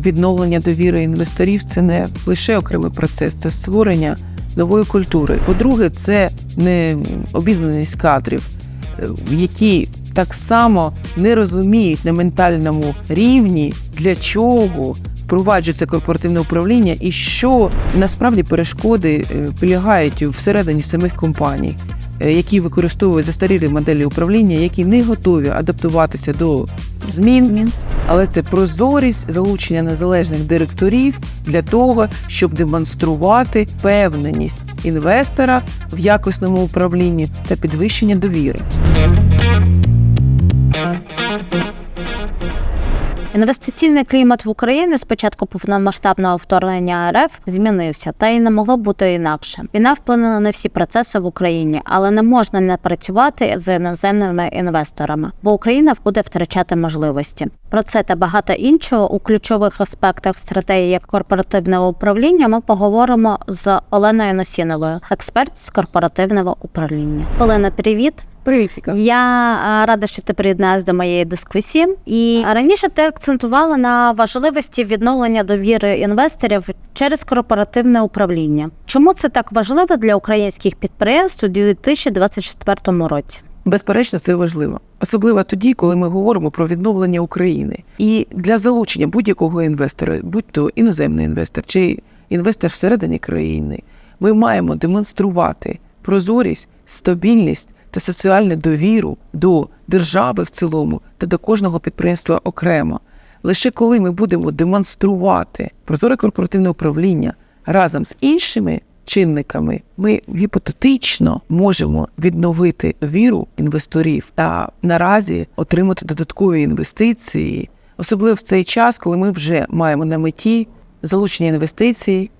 відновлення довіри інвесторів це не лише окремий процес, це створення нової культури. По-друге, це не обізнаність кадрів, е, які так само не розуміють на ментальному рівні, для чого впроваджується корпоративне управління і що насправді перешкоди е, полягають всередині самих компаній, е, які використовують застарілі моделі управління, які не готові адаптуватися до змін. Але це прозорість залучення незалежних директорів для того, щоб демонструвати впевненість інвестора в якісному управлінні та підвищення довіри. Інвестиційний клімат в Україні з початку повномасштабного вторгнення РФ змінився, та й не могло бути інакше. Війна вплинула на всі процеси в Україні, але не можна не працювати з іноземними інвесторами, бо Україна буде втрачати можливості. Про це та багато іншого у ключових аспектах стратегії корпоративного управління ми поговоримо з Оленою Носіновою, експерт з корпоративного управління. Олена, привіт. Привіт. Я рада, що ти приєдналась до моєї дискусії. І раніше ти акцентувала на важливості відновлення довіри інвесторів через корпоративне управління. Чому це так важливо для українських підприємств у 2024 році? Безперечно, це важливо, особливо тоді, коли ми говоримо про відновлення України. І для залучення будь-якого інвестора, будь то іноземний інвестор чи інвестор всередині країни, ми маємо демонструвати прозорість, стабільність та соціальну довіру до держави в цілому та до кожного підприємства окремо. Лише коли ми будемо демонструвати прозоре корпоративне управління разом з іншими чинниками, ми гіпотетично можемо відновити довіру інвесторів та наразі отримати додаткові інвестиції, особливо в цей час, коли ми вже маємо на меті залучення інвестицій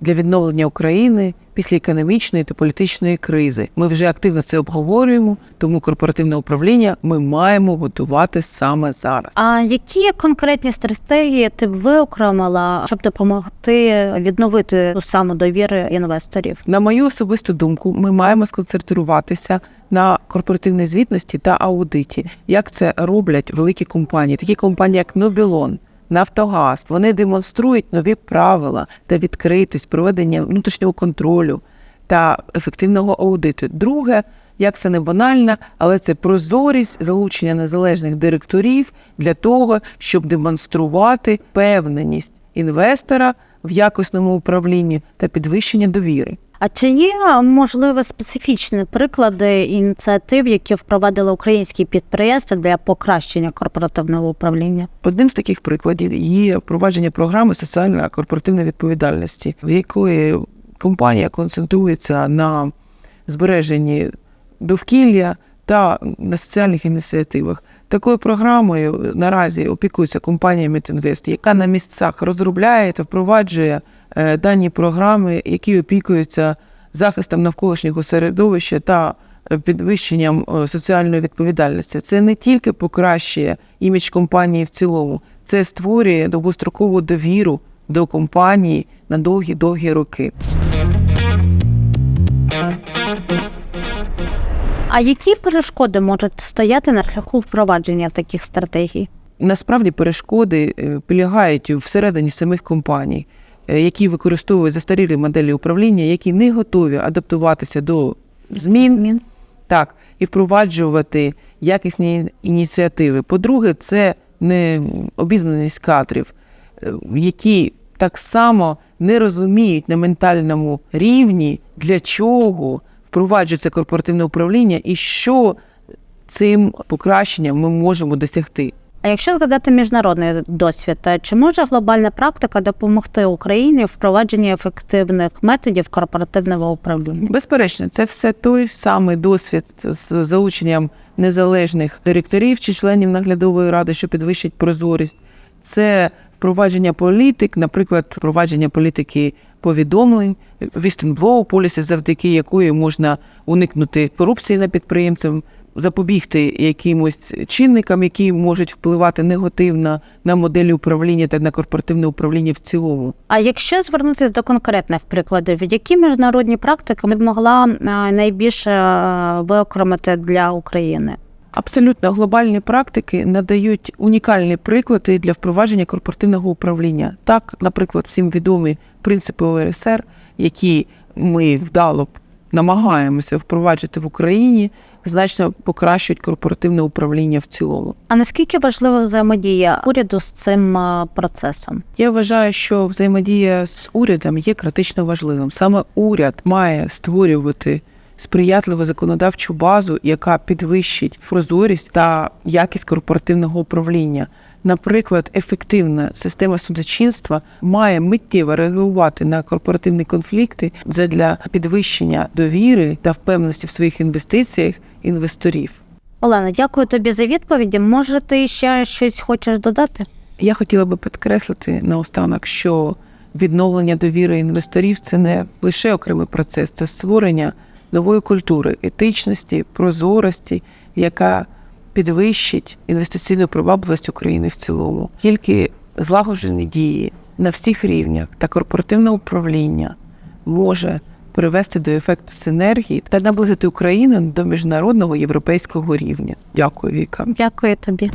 для відновлення України після економічної та політичної кризи. Ми вже активно це обговорюємо, тому корпоративне управління ми маємо готувати саме зараз. А які конкретні стратегії ти б виокремила, щоб допомогти відновити ту саму довіру інвесторів? На мою особисту думку, ми маємо сконцентруватися на корпоративній звітності та аудиті, як це роблять великі компанії, такі компанії, як Нобілон. Нафтогаз вони демонструють нові правила та відкритість проведення внутрішнього контролю та ефективного аудиту. Друге, як це не банально, але це прозорість залучення незалежних директорів для того, щоб демонструвати впевненість інвестора в якісному управлінні та підвищення довіри. А чи є можливо специфічні приклади ініціатив, які впровадили українські підприємства для покращення корпоративного управління? Одним з таких прикладів є впровадження програми соціальної корпоративної відповідальності, в якої компанія концентрується на збереженні довкілля та на соціальних ініціативах. Такою програмою наразі опікується компанія Мітінвест, яка на місцях розробляє та впроваджує е, дані програми, які опікуються захистом навколишнього середовища та е, підвищенням е, соціальної відповідальності. Це не тільки покращує імідж компанії в цілому, це створює довгострокову довіру до компанії на довгі-довгі роки. А які перешкоди можуть стояти на шляху впровадження таких стратегій? Насправді перешкоди е, полягають всередині самих компаній, е, які використовують застарілі моделі управління, які не готові адаптуватися до змін, Змін. так і впроваджувати якісні ініціативи. По-друге, це не обізнаність кадрів, е, які так само не розуміють на ментальному рівні, для чого впроваджується корпоративне управління і що цим покращенням ми можемо досягти. А якщо згадати міжнародний досвід, чи може глобальна практика допомогти Україні в впровадженні ефективних методів корпоративного управління? Безперечно, це все той самий досвід з залученням незалежних директорів чи членів наглядової ради, що підвищить прозорість. Це впровадження політик, наприклад, впровадження політики повідомлень, whistleblower полісі, завдяки якої можна уникнути корупції на підприємцям, запобігти якимось чинникам, які можуть впливати негативно на моделі управління та на корпоративне управління в цілому. А якщо звернутися до конкретних прикладів, які міжнародні практики б могла найбільше виокремити для України? Абсолютно глобальні практики надають унікальні приклади для впровадження корпоративного управління. Так, наприклад, всім відомі принципи ОРСР, які ми вдало намагаємося впроваджувати в Україні, значно покращують корпоративне управління в цілому. А наскільки важлива взаємодія уряду з цим процесом? Я вважаю, що взаємодія з урядом є критично важливим. Саме уряд має створювати сприятливу законодавчу базу, яка підвищить прозорість та якість корпоративного управління. Наприклад, ефективна система судочинства має миттєво реагувати на корпоративні конфлікти для підвищення довіри та впевненості в своїх інвестиціях інвесторів. Олена, дякую тобі за відповіді. Може, ти ще щось хочеш додати? Я хотіла би підкреслити наостанок, що відновлення довіри інвесторів це не лише окремий процес, це створення нової культури, етичності, прозорості, яка підвищить інвестиційну привабливість України в цілому. Тільки злагоджені дії на всіх рівнях та корпоративне управління може привести до ефекту синергії та наблизити Україну до міжнародного європейського рівня. Дякую, Віка. Дякую тобі.